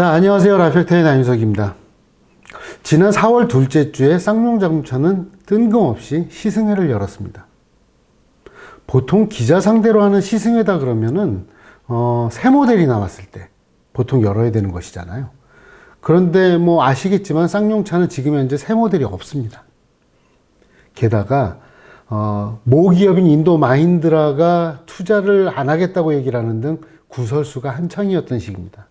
자, 안녕하세요. 라펙터의 나윤석입니다. 지난 4월 둘째 주에 쌍용자동차는 뜬금없이 시승회를 열었습니다. 보통 기자 상대로 하는 시승회다 그러면은 어, 새 모델이 나왔을 때 보통 열어야 되는 것이잖아요. 그런데 뭐 아시겠지만 쌍용차는 지금 현재 새 모델이 없습니다. 게다가 어, 모기업인 인도 마힌드라가 투자를 안 하겠다고 얘기를 하는 등 구설수가 한창이었던 시기입니다.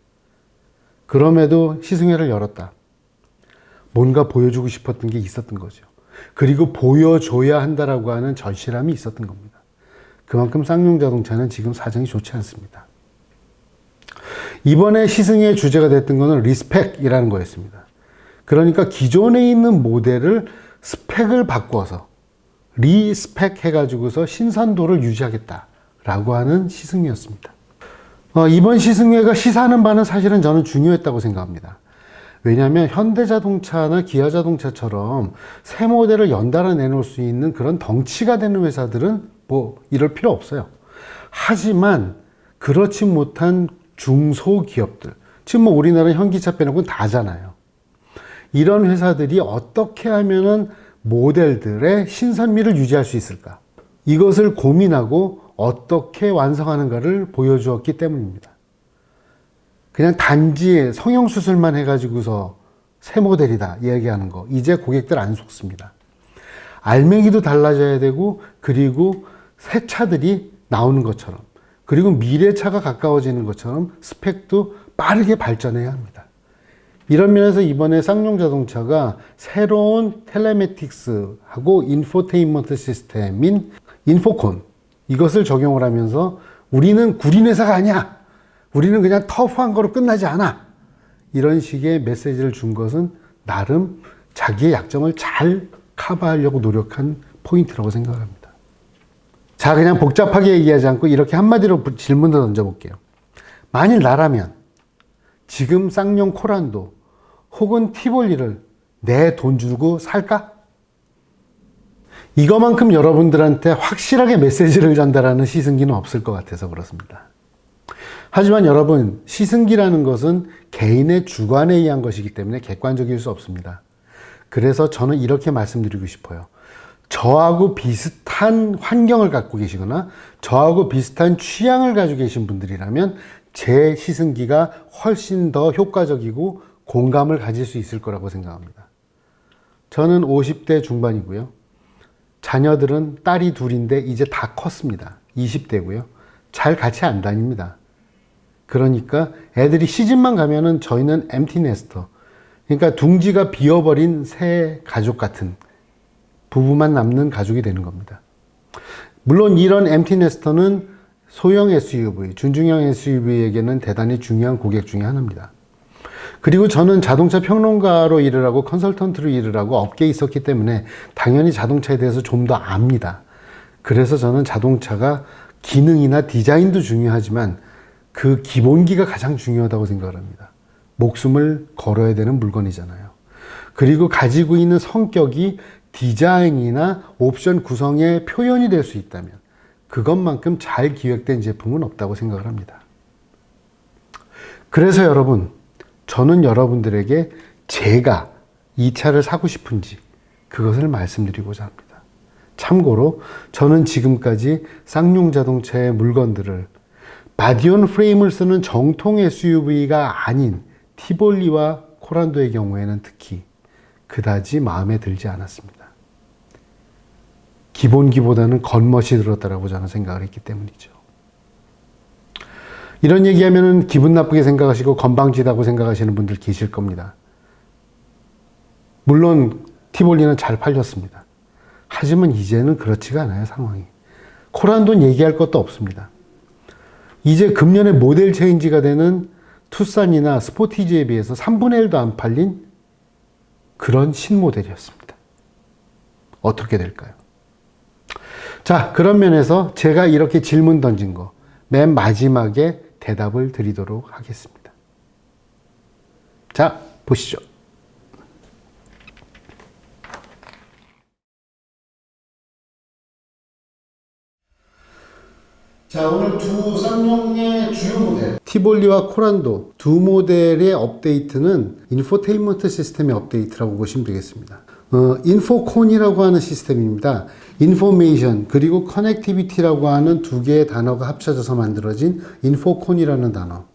그럼에도 시승회를 열었다. 뭔가 보여주고 싶었던 게 있었던 거죠. 그리고 보여줘야 한다라고 하는 절실함이 있었던 겁니다. 그만큼 쌍용 자동차는 지금 사정이 좋지 않습니다. 이번에 시승의 주제가 됐던 것은 리스펙이라는 거였습니다. 그러니까 기존에 있는 모델을 스펙을 바꿔서 리스펙 해가지고서 신선도를 유지하겠다라고 하는 시승이었습니다. 어, 이번 시승회가 시사하는 바는 사실은 저는 중요했다고 생각합니다. 왜냐하면 현대자동차나 기아자동차처럼 새 모델을 연달아 내놓을 수 있는 그런 덩치가 되는 회사들은 뭐 이럴 필요 없어요. 하지만 그렇지 못한 중소기업들, 지금 뭐 우리나라 현기차 빼놓고 다잖아요. 이런 회사들이 어떻게 하면은 모델들의 신선미를 유지할 수 있을까? 이것을 고민하고 어떻게 완성하는가를 보여주었기 때문입니다. 그냥 단지 성형수술만 해가지고서 새 모델이다 이야기하는 거 이제 고객들 안 속습니다. 알맹이도 달라져야 되고 그리고 새 차들이 나오는 것처럼 그리고 미래차가 가까워지는 것처럼 스펙도 빠르게 발전해야 합니다. 이런 면에서 이번에 쌍용 자동차가 새로운 텔레메틱스하고 인포테인먼트 시스템인 인포콘 이것을 적용을 하면서 우리는 구린 회사가 아니야. 우리는 그냥 터프한 거로 끝나지 않아. 이런 식의 메시지를 준 것은 나름 자기의 약점을 잘 커버하려고 노력한 포인트라고 생각합니다. 자, 그냥 복잡하게 얘기하지 않고 이렇게 한마디로 질문을 던져볼게요. 만일 나라면 지금 쌍용 코란도 혹은 티볼리를 내 돈 주고 살까? 이거만큼 여러분들한테 확실하게 메시지를 전달하는 시승기는 없을 것 같아서 그렇습니다. 하지만 여러분, 시승기라는 것은 개인의 주관에 의한 것이기 때문에 객관적일 수 없습니다. 그래서 저는 이렇게 말씀드리고 싶어요. 저하고 비슷한 환경을 갖고 계시거나 저하고 비슷한 취향을 가지고 계신 분들이라면 제 시승기가 훨씬 더 효과적이고 공감을 가질 수 있을 거라고 생각합니다. 저는 50대 중반이고요. 자녀들은 딸이 둘인데 이제 다 컸습니다. 20대고요. 잘 같이 안 다닙니다. 그러니까 애들이 시집만 가면은 저희는 엠티 네스터. 그러니까 둥지가 비어버린 새 가족 같은 부부만 남는 가족이 되는 겁니다. 물론 이런 엠티 네스터는 소형 SUV, 준중형 SUV에게는 대단히 중요한 고객 중의 하나입니다. 그리고 저는 자동차 평론가로 일을 하고 컨설턴트로 일을 하고 업계에 있었기 때문에 당연히 자동차에 대해서 좀 더 압니다. 그래서 저는 자동차가 기능이나 디자인도 중요하지만 그 기본기가 가장 중요하다고 생각을 합니다. 목숨을 걸어야 되는 물건이잖아요. 그리고 가지고 있는 성격이 디자인이나 옵션 구성의 표현이 될 수 있다면 그것만큼 잘 기획된 제품은 없다고 생각을 합니다. 그래서 여러분, 저는 여러분들에게 제가 이 차를 사고 싶은지 그것을 말씀드리고자 합니다. 참고로 저는 지금까지 쌍용 자동차의 물건들을 바디온 프레임을 쓰는 정통 SUV가 아닌 티볼리와 코란도의 경우에는 특히 그다지 마음에 들지 않았습니다. 기본기보다는 겉멋이 들었다라고 저는 생각을 했기 때문이죠. 이런 얘기하면 기분 나쁘게 생각하시고 건방지다고 생각하시는 분들 계실 겁니다. 물론 티볼리는 잘 팔렸습니다. 하지만 이제는 그렇지가 않아요, 상황이. 코란돈 얘기할 것도 없습니다. 이제 금년에 모델 체인지가 되는 투싼이나 스포티지에 비해서 3분의 1도 안 팔린 그런 신모델이었습니다. 어떻게 될까요? 자, 그런 면에서 제가 이렇게 질문 던진 거, 맨 마지막에 대답을 드리도록 하겠습니다. 자, 보시죠. 자 오늘 두 쌍용의 주요 모델 티볼리와 코란도 두 모델의 업데이트는 인포테인먼트 시스템의 업데이트라고 보시면 되겠습니다. 어, 인포콘이라고 하는 시스템입니다. 인포메이션 그리고 커넥티비티라고 하는 두 개의 단어가 합쳐져서 만들어진 인포콘이라는 단어.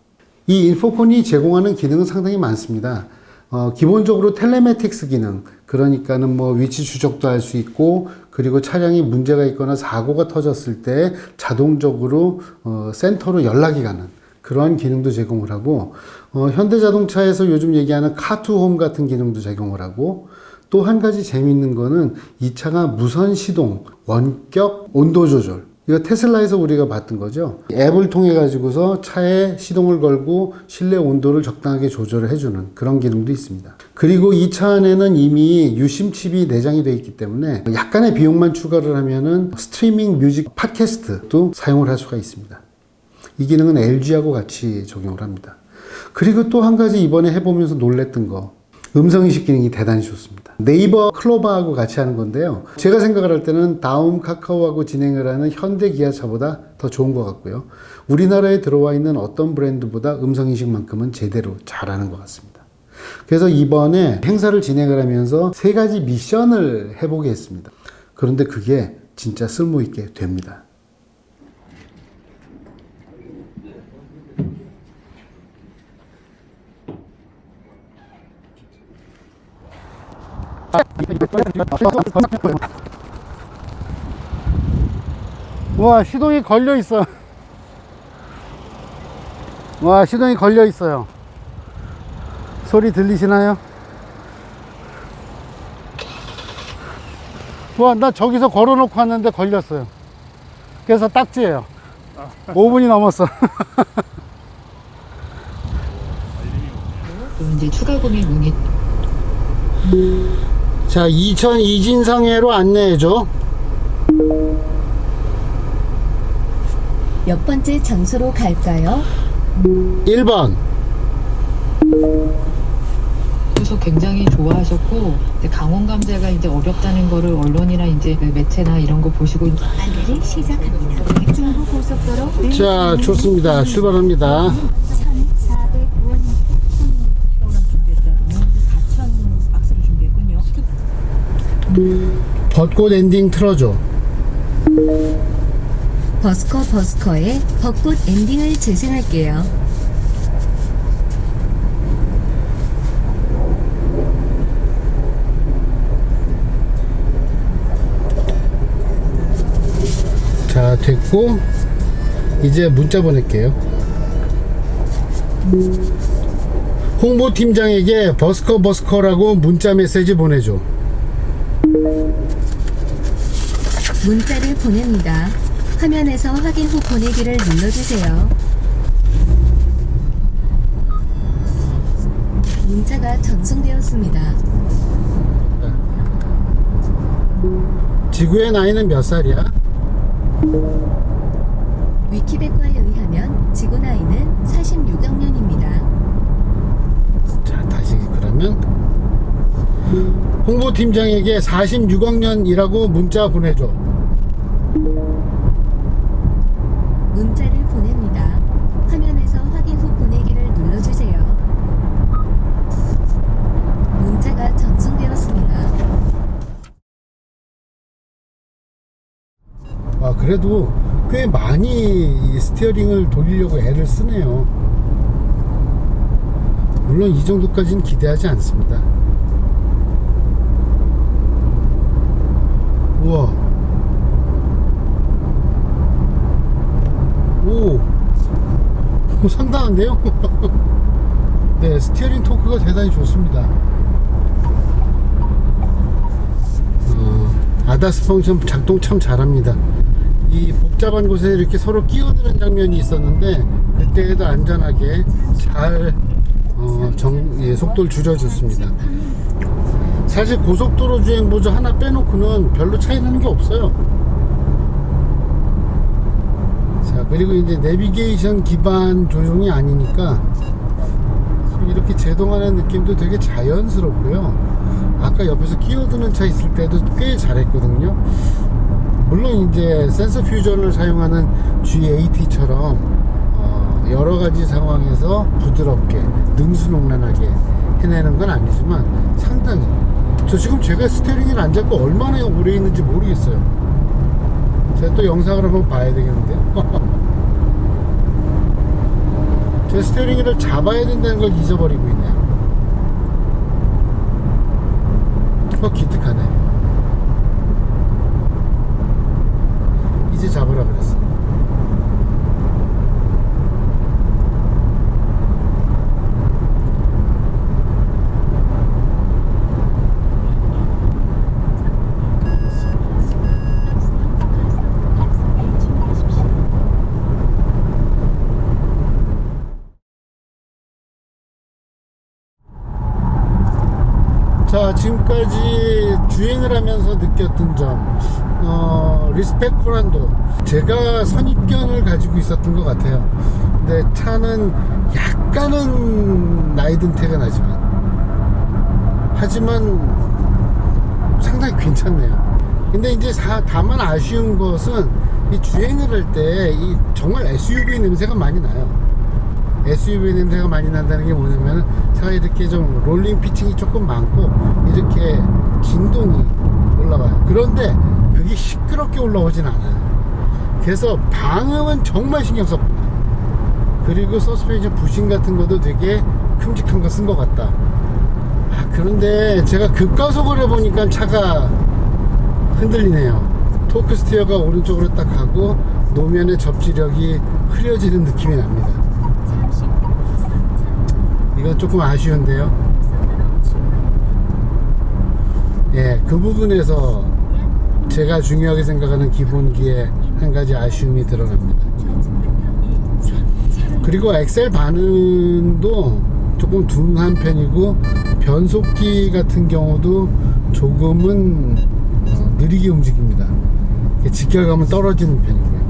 이 인포콘이 제공하는 기능은 상당히 많습니다. 어, 기본적으로 텔레메틱스 기능, 그러니까는 뭐 위치 추적도 할 수 있고, 그리고 차량이 문제가 있거나 사고가 터졌을 때 자동적으로 어, 센터로 연락이 가는 그러한 기능도 제공을 하고, 어, 현대자동차에서 요즘 얘기하는 카투홈 같은 기능도 제공을 하고, 또 한 가지 재미있는 거는 이 차가 무선 시동, 원격 온도 조절, 이거 테슬라에서 우리가 봤던 거죠. 앱을 통해 가지고서 차에 시동을 걸고 실내 온도를 적당하게 조절을 해주는 그런 기능도 있습니다. 그리고 이 차 안에는 이미 유심 칩이 내장이 되어 있기 때문에 약간의 비용만 추가를 하면은 스트리밍 뮤직 팟캐스트도 사용을 할 수가 있습니다. 이 기능은 LG하고 같이 적용을 합니다. 그리고 또 한 가지 이번에 해보면서 놀랬던 거. 음성 인식 기능이 대단히 좋습니다. 네이버 클로바하고 같이 하는 건데요. 제가 생각을 할 때는 다음 카카오하고 진행을 하는 현대 기아차보다 더 좋은 것 같고요. 우리나라에 들어와 있는 어떤 브랜드보다 음성 인식만큼은 제대로 잘하는 것 같습니다. 그래서 이번에 행사를 진행을 하면서 세 가지 미션을 해보게 했습니다. 그런데 그게 진짜 쓸모 있게 됩니다. 와 시동이 걸려 있어. 와 시동이 걸려 있어요. 소리 들리시나요? 와 나 저기서 걸어놓고 왔는데 걸렸어요. 그래서 딱지예요. 5분이 넘었어. 또 이제 추가 구매 문의 자, 이천 이진상해로 안내해줘. 몇 번째 장소로 갈까요? 1번. 그래서 굉장히 좋아하셨고 이제 강원 감자가 이제 어렵다는 거를 언론이나 이제 그 매체나 이런 거 보시고 안내를 시작합니다. 중부 고속도로 자, 좋습니다. 출발합니다. 1,400 벚꽃 엔딩 틀어줘. 버스커 버스커의 벚꽃 엔딩을 재생할게요. 자, 됐고, 이제 문자 보낼게요. 홍보팀장에게 버스커 버스커라고 문자 메시지 보내줘. 문자를 보냅니다. 화면에서 확인 후 보내기를 눌러주세요. 문자가 전송되었습니다. 지구의 나이는 몇 살이야? 위키백과에 의하면 지구 나이는 46억 년입니다. 자, 다시 그러면 홍보팀장에게 46억 년이라고 문자 보내줘. 문자를 보냅니다. 화면에서 확인 후 보내기를 눌러주세요. 문자가 전송되었습니다. 아, 그래도 꽤 많이 이 스티어링을 돌리려고 애를 쓰네요. 물론 이 정도까지는 기대하지 않습니다. 우와. 오. 오, 상당한데요? 네, 스티어링 토크가 대단히 좋습니다. 어, 아다스 펑션 작동 참 잘합니다. 이 복잡한 곳에 이렇게 서로 끼어드는 장면이 있었는데 그때에도 안전하게 잘 어, 정, 예, 속도를 줄여줬습니다. 사실 고속도로 주행 보조 하나 빼놓고는 별로 차이 나는 게 없어요. 자 그리고 이제 내비게이션 기반 조종이 아니니까 이렇게 제동하는 느낌도 되게 자연스럽고요. 아까 옆에서 끼어드는 차 있을 때도 꽤 잘했거든요. 물론 이제 센서 퓨전을 사용하는 GAT처럼 어, 여러 가지 상황에서 부드럽게 능수농란하게 해내는 건 아니지만 상당히 저 지금 제가 스테링을 안 잡고 얼마나 오래 있는지 모르겠어요. 제가 또 영상을 한번 봐야 되겠는데요. 제 스테링을 잡아야 된다는 걸 잊어버리고 있네요. 어, 기특하네. 이제 잡으라 그랬어. 자, 지금까지 주행을 하면서 느꼈던 점, 어, 리스펙 코란도. 제가 선입견을 가지고 있었던 것 같아요. 근데 차는 약간은 나이 든 태가 나지만, 하지만 상당히 괜찮네요. 근데 이제 사- 다만 아쉬운 것은 이 주행을 할 때 이 정말 SUV 냄새가 많이 나요. SUV 냄새가 많이 난다는 게 뭐냐면 차가 이렇게 좀 롤링 피칭이 조금 많고 이렇게 진동이 올라와요. 그런데 그게 시끄럽게 올라오진 않아요. 그래서 방음은 정말 신경 썼구나. 그리고 서스펜션 부신 같은 것도 되게 큼직한 거 쓴 것 같다. 아, 그런데 제가 급가속을 해보니까 차가 흔들리네요. 토크 스티어가 오른쪽으로 딱 가고 노면의 접지력이 흐려지는 느낌이 납니다. 이건 조금 아쉬운데요. 예, 그 부분에서 제가 중요하게 생각하는 기본기에 한 가지 아쉬움이 드러납니다. 그리고 엑셀 반응도 조금 둔한 편이고 변속기 같은 경우도 조금은 어, 느리게 움직입니다. 직결감은 떨어지는 편이고요.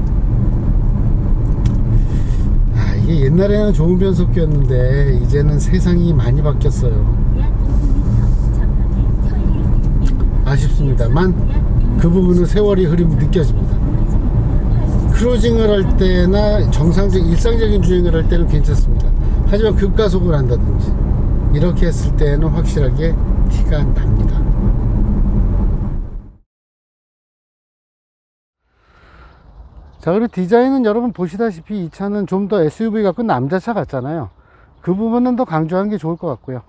아, 이게 옛날에는 좋은 변속기였는데 이제는 세상이 많이 바뀌었어요. 아쉽습니다만 그 부분은 세월이 흐름이 느껴집니다. 크루징을 할 때나 정상적 일상적인 주행을 할 때는 괜찮습니다. 하지만 급가속을 한다든지 이렇게 했을 때는 확실하게 티가 납니다. 자 그리고 디자인은 여러분 보시다시피 이 차는 좀 더 SUV 같고 남자차 같잖아요. 그 부분은 더 강조하는 게 좋을 것 같고요.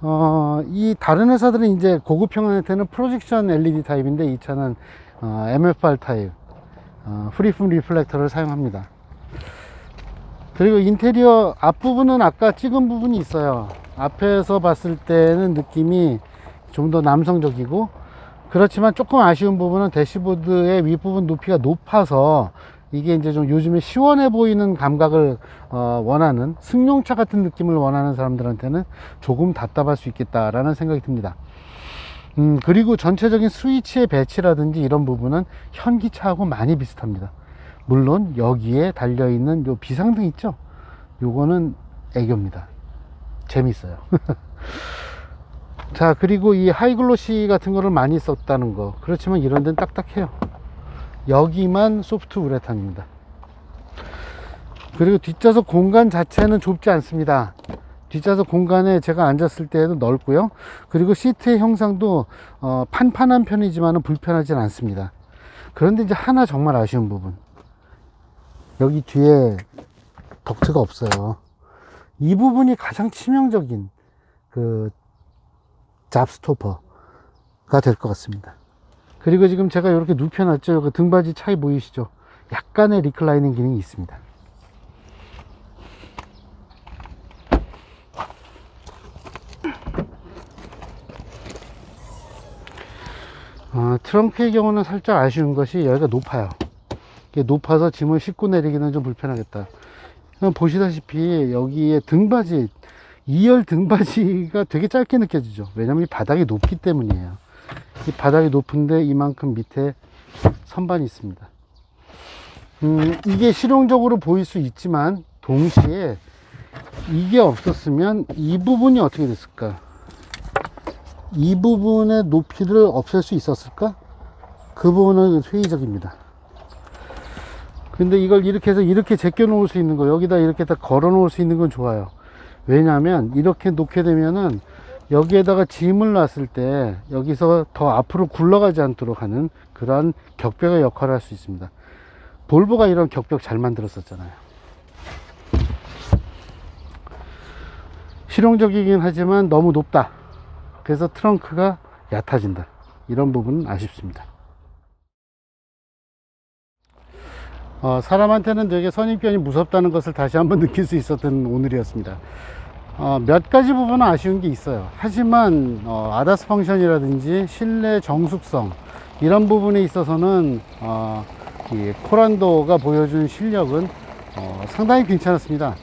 어, 이 다른 회사들은 이제 고급 형한테는 프로젝션 LED 타입인데 이 차는 어, MFR 타입 어, 프리폼 리플렉터를 사용합니다. 그리고 인테리어 앞부분은 아까 찍은 부분이 있어요. 앞에서 봤을 때는 느낌이 좀 더 남성적이고 그렇지만 조금 아쉬운 부분은 대시보드의 윗부분 높이가 높아서 이게 이제 좀 요즘에 시원해 보이는 감각을 어, 원하는 승용차 같은 느낌을 원하는 사람들한테는 조금 답답할 수 있겠다라는 생각이 듭니다. 음, 그리고 전체적인 스위치의 배치라든지 이런 부분은 현기차하고 많이 비슷합니다. 물론 여기에 달려있는 요 비상등 있죠? 요거는 애교입니다. 재밌어요. 자 그리고 이 하이글로시 같은 거를 많이 썼다는 거 그렇지만 이런 데는 딱딱해요 여기만 소프트 우레탄입니다. 그리고 뒷좌석 공간 자체는 좁지 않습니다. 뒷좌석 공간에 제가 앉았을 때에도 넓고요. 그리고 시트의 형상도 어, 판판한 편이지만 불편하진 않습니다. 그런데 이제 하나 정말 아쉬운 부분. 여기 뒤에 덕트가 없어요. 이 부분이 가장 치명적인 그 잡스토퍼가 될 것 같습니다. 그리고 지금 제가 이렇게 눕혀놨죠. 그 등받이 차이 보이시죠? 약간의 리클라이닝 기능이 있습니다. 어, 트렁크의 경우는 살짝 아쉬운 것이 여기가 높아요. 높아서 짐을 싣고 내리기는 좀 불편하겠다. 보시다시피 여기에 등받이 2열 등받이가 되게 짧게 느껴지죠. 왜냐면 이 바닥이 높기 때문이에요. 이 바닥이 높은데 이만큼 밑에 선반이 있습니다. 음, 이게 실용적으로 보일 수 있지만 동시에 이게 없었으면 이 부분이 어떻게 됐을까? 이 부분의 높이를 없앨 수 있었을까? 그 부분은 회의적입니다. 근데 이걸 이렇게 해서 이렇게 제껴 놓을 수 있는 거, 여기다 이렇게 다 걸어 놓을 수 있는 건 좋아요. 왜냐하면 이렇게 놓게 되면은 여기에다가 짐을 놨을 때 여기서 더 앞으로 굴러가지 않도록 하는 그러한 격벽의 역할을 할 수 있습니다. 볼보가 이런 격벽 잘 만들었었잖아요. 실용적이긴 하지만 너무 높다. 그래서 트렁크가 얕아진다. 이런 부분은 아쉽습니다. 어, 사람한테는 되게 선입견이 무섭다는 것을 다시 한번 느낄 수 있었던 오늘이었습니다. 어, 몇 가지 부분은 아쉬운 게 있어요. 하지만 어, 아다스 펑션이라든지 실내 정숙성 이런 부분에 있어서는 어, 이 코란도가 보여준 실력은 어, 상당히 괜찮았습니다.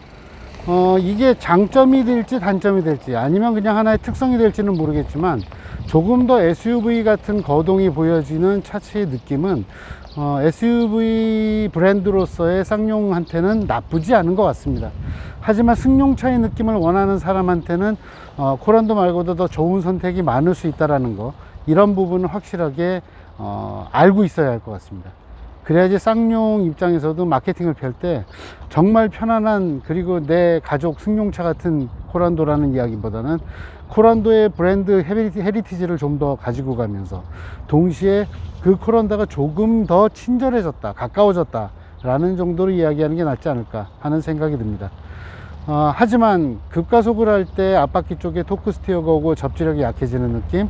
어, 이게 장점이 될지 단점이 될지 아니면 그냥 하나의 특성이 될지는 모르겠지만 조금 더 SUV 같은 거동이 보여지는 차체의 느낌은 어, SUV 브랜드로서의 쌍용한테는 나쁘지 않은 것 같습니다. 하지만 승용차의 느낌을 원하는 사람한테는 어, 코란도 말고도 더 좋은 선택이 많을 수 있다라는 거 이런 부분은 확실하게 어, 알고 있어야 할 것 같습니다. 그래야지 쌍용 입장에서도 마케팅을 펼 때 정말 편안한 그리고 내 가족 승용차 같은 코란도라는 이야기보다는 코란도의 브랜드 헤리티- 헤리티지 를 좀 더 가지고 가면서 동시에 그 코란다가 조금 더 친절해졌다, 가까워졌다 라는 정도로 이야기하는 게 낫지 않을까 하는 생각이 듭니다. 어, 하지만 급가속을 할 때 앞바퀴 쪽에 토크 스티어가 오고 접지력이 약해지는 느낌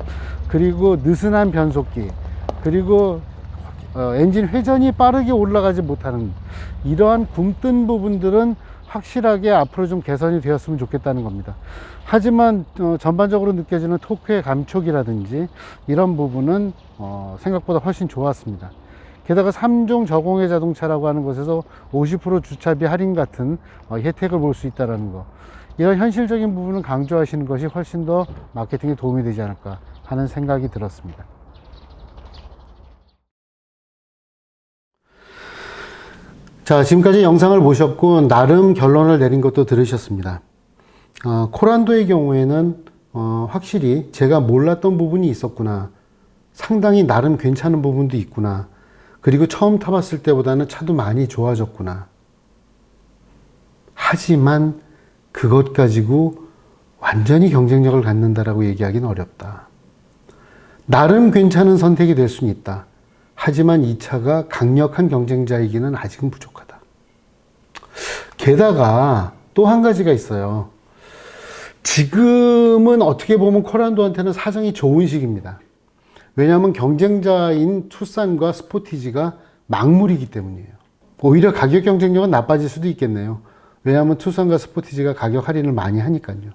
그리고 느슨한 변속기 그리고 어, 엔진 회전이 빠르게 올라가지 못하는 이러한 굼뜬 부분들은 확실하게 앞으로 좀 개선이 되었으면 좋겠다는 겁니다. 하지만 어, 전반적으로 느껴지는 토크의 감촉이라든지 이런 부분은 어, 생각보다 훨씬 좋았습니다. 게다가 3종 저공해 자동차라고 하는 것에서 50% 주차비 할인 같은 어, 혜택을 볼 수 있다는 거. 이런 현실적인 부분을 강조하시는 것이 훨씬 더 마케팅에 도움이 되지 않을까 하는 생각이 들었습니다. 자, 지금까지 영상을 보셨고, 나름 결론을 내린 것도 들으셨습니다. 어, 코란도의 경우에는, 어, 확실히 제가 몰랐던 부분이 있었구나. 상당히 나름 괜찮은 부분도 있구나. 그리고 처음 타봤을 때보다는 차도 많이 좋아졌구나. 하지만 그것 가지고 완전히 경쟁력을 갖는다라고 얘기하기는 어렵다. 나름 괜찮은 선택이 될 수는 있다. 하지만 이 차가 강력한 경쟁자이기는 아직은 부족하다. 게다가 또 한 가지가 있어요. 지금은 어떻게 보면 코란도한테는 사정이 좋은 시기입니다. 왜냐하면 경쟁자인 투싼과 스포티지가 막물이기 때문이에요. 오히려 가격 경쟁력은 나빠질 수도 있겠네요. 왜냐하면 투싼과 스포티지가 가격 할인을 많이 하니까요.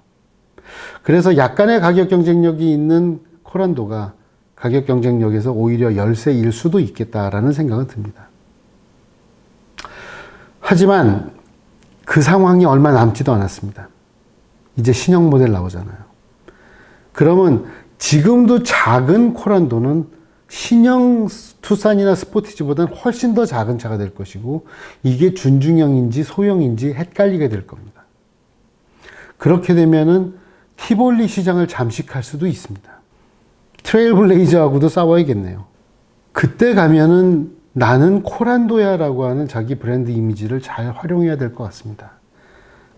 그래서 약간의 가격 경쟁력이 있는 코란도가 가격 경쟁력에서 오히려 열세일 수도 있겠다라는 생각은 듭니다. 하지만 그 상황이 얼마 남지도 않았습니다. 이제 신형 모델 나오잖아요. 그러면 지금도 작은 코란도는 신형 투싼이나 스포티지보다는 훨씬 더 작은 차가 될 것이고 이게 준중형인지 소형인지 헷갈리게 될 겁니다. 그렇게 되면은 티볼리 시장을 잠식할 수도 있습니다. 트레일블레이저하고도 싸워야겠네요. 그때 가면은 나는 코란도야라고 하는 자기 브랜드 이미지를 잘 활용해야 될 것 같습니다.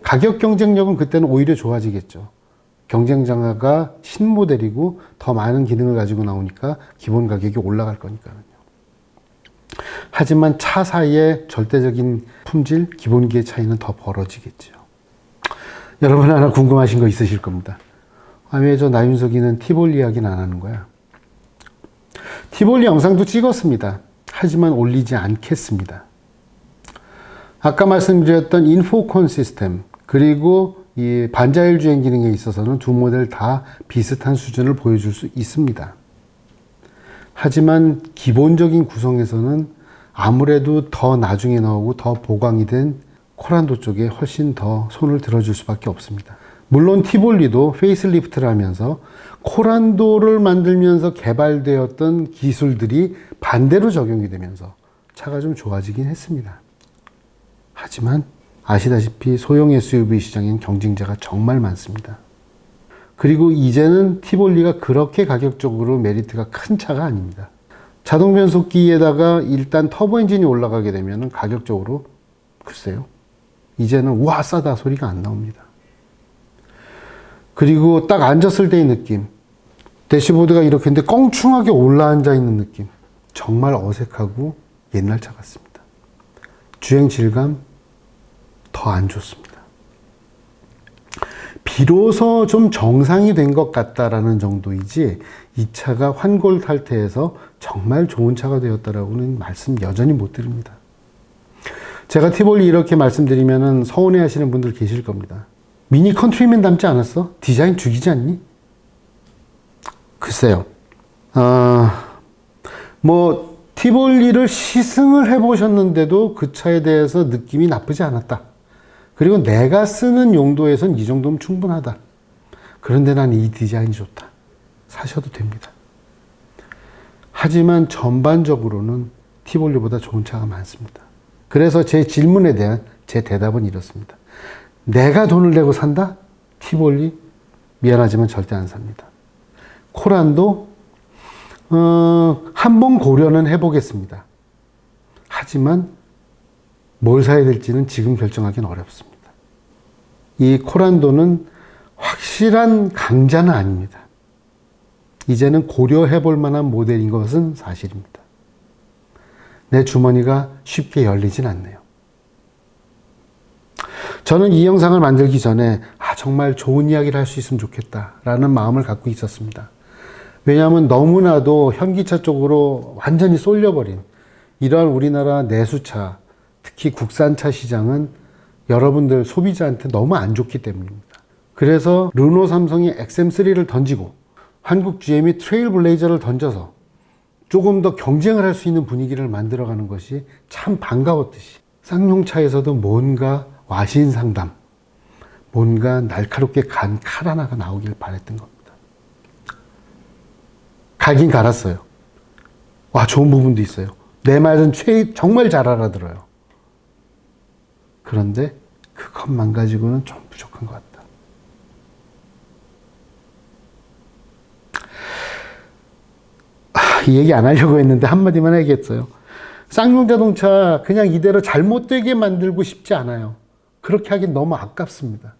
가격 경쟁력은 그때는 오히려 좋아지겠죠. 경쟁자가 신모델이고 더 많은 기능을 가지고 나오니까 기본 가격이 올라갈 거니까요. 하지만 차 사이의 절대적인 품질, 기본기의 차이는 더 벌어지겠죠. 여러분 하나 궁금하신 거 있으실 겁니다. 아, 왜 저 나윤석이는 티볼리 이야기는 안 하는 거야? 티볼리 영상도 찍었습니다. 하지만 올리지 않겠습니다. 아까 말씀드렸던 인포콘 시스템, 그리고 이 반자율 주행 기능에 있어서는 두 모델 다 비슷한 수준을 보여줄 수 있습니다. 하지만 기본적인 구성에서는 아무래도 더 나중에 나오고 더 보강이 된 코란도 쪽에 훨씬 더 손을 들어줄 수밖에 없습니다. 물론 티볼리도 페이스리프트를 하면서 코란도를 만들면서 개발되었던 기술들이 반대로 적용이 되면서 차가 좀 좋아지긴 했습니다. 하지만 아시다시피 소형 SUV 시장엔 경쟁자가 정말 많습니다. 그리고 이제는 티볼리가 그렇게 가격적으로 메리트가 큰 차가 아닙니다. 자동 변속기에다가 일단 터보 엔진이 올라가게 되면 가격적으로 글쎄요. 이제는 우와 싸다 소리가 안 나옵니다. 그리고 딱 앉았을 때의 느낌. 대시보드가 이렇게 있는데 껑충하게 올라앉아 있는 느낌. 정말 어색하고 옛날 차 같습니다. 주행 질감 더 안 좋습니다. 비로소 좀 정상이 된 것 같다라는 정도이지 이 차가 환골 탈태해서 정말 좋은 차가 되었다라고는 말씀 여전히 못 드립니다. 제가 티볼리 이렇게 말씀드리면은 서운해 하시는 분들 계실 겁니다. 미니 컨트리맨 닮지 않았어? 디자인 죽이지 않니? 글쎄요. 아, 뭐, 티볼리를 시승을 해보셨는데도 그 차에 대해서 느낌이 나쁘지 않았다. 그리고 내가 쓰는 용도에선 이 정도면 충분하다. 그런데 난 이 디자인이 좋다. 사셔도 됩니다. 하지만 전반적으로는 티볼리보다 좋은 차가 많습니다. 그래서 제 질문에 대한 제 대답은 이렇습니다. 내가 돈을 내고 산다? 티볼리? 미안하지만 절대 안 삽니다. 코란도 어, 한번 고려는 해보겠습니다. 하지만 뭘 사야 될지는 지금 결정하기는 어렵습니다. 이 코란도는 확실한 강자는 아닙니다. 이제는 고려해 볼 만한 모델인 것은 사실입니다. 내 주머니가 쉽게 열리진 않네요. 저는 이 영상을 만들기 전에 아, 정말 좋은 이야기를 할 수 있으면 좋겠다라는 마음을 갖고 있었습니다. 왜냐하면 너무나도 현기차 쪽으로 완전히 쏠려버린 이러한 우리나라 내수차, 특히 국산차 시장은 여러분들 소비자한테 너무 안 좋기 때문입니다. 그래서 르노 삼성이 XM3를 던지고 한국 GM이 트레일블레이저를 던져서 조금 더 경쟁을 할 수 있는 분위기를 만들어가는 것이 참 반가웠듯이 쌍용차에서도 뭔가 와신 상담, 뭔가 날카롭게 간 칼 하나가 나오길 바랬던 겁니다. 갈긴 갈았어요. 와, 좋은 부분도 있어요. 내 말은 최, 정말 잘 알아들어요. 그런데 그것만 가지고는 좀 부족한 것 같다. 아, 이 얘기 안 하려고 했는데 한마디만 해야겠어요. 쌍용 자동차 그냥 이대로 잘못되게 만들고 싶지 않아요. 그렇게 하긴 너무 아깝습니다.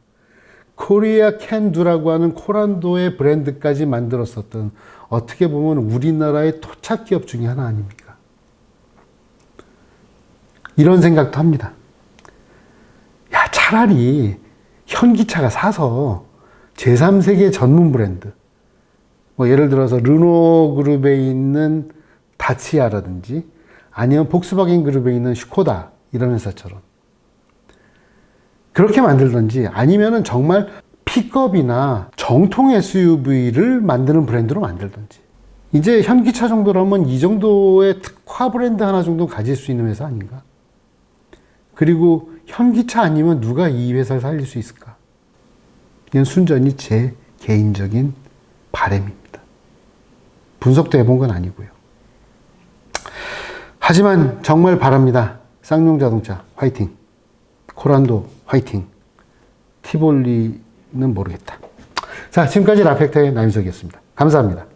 코리아 캔두라고 하는 코란도의 브랜드까지 만들었었던 어떻게 보면 우리나라의 토착 기업 중에 하나 아닙니까? 이런 생각도 합니다. 야, 차라리 현기차가 사서 제3세계 전문 브랜드, 뭐 예를 들어서 르노 그룹에 있는 다치아라든지 아니면 폭스바겐 그룹에 있는 슈코다 이런 회사처럼 그렇게 만들든지 아니면은 정말 픽업이나 정통 SUV를 만드는 브랜드로 만들든지 이제 현기차 정도라면 이 정도의 특화 브랜드 하나 정도 가질 수 있는 회사 아닌가? 그리고 현기차 아니면 누가 이 회사를 살릴 수 있을까? 이건 순전히 제 개인적인 바램입니다. 분석도 해본 건 아니고요. 하지만 정말 바랍니다. 쌍용 자동차 화이팅. 코란도 화이팅. 티볼리는 모르겠다. 자, 지금까지 라펙터의 나윤석이었습니다. 감사합니다.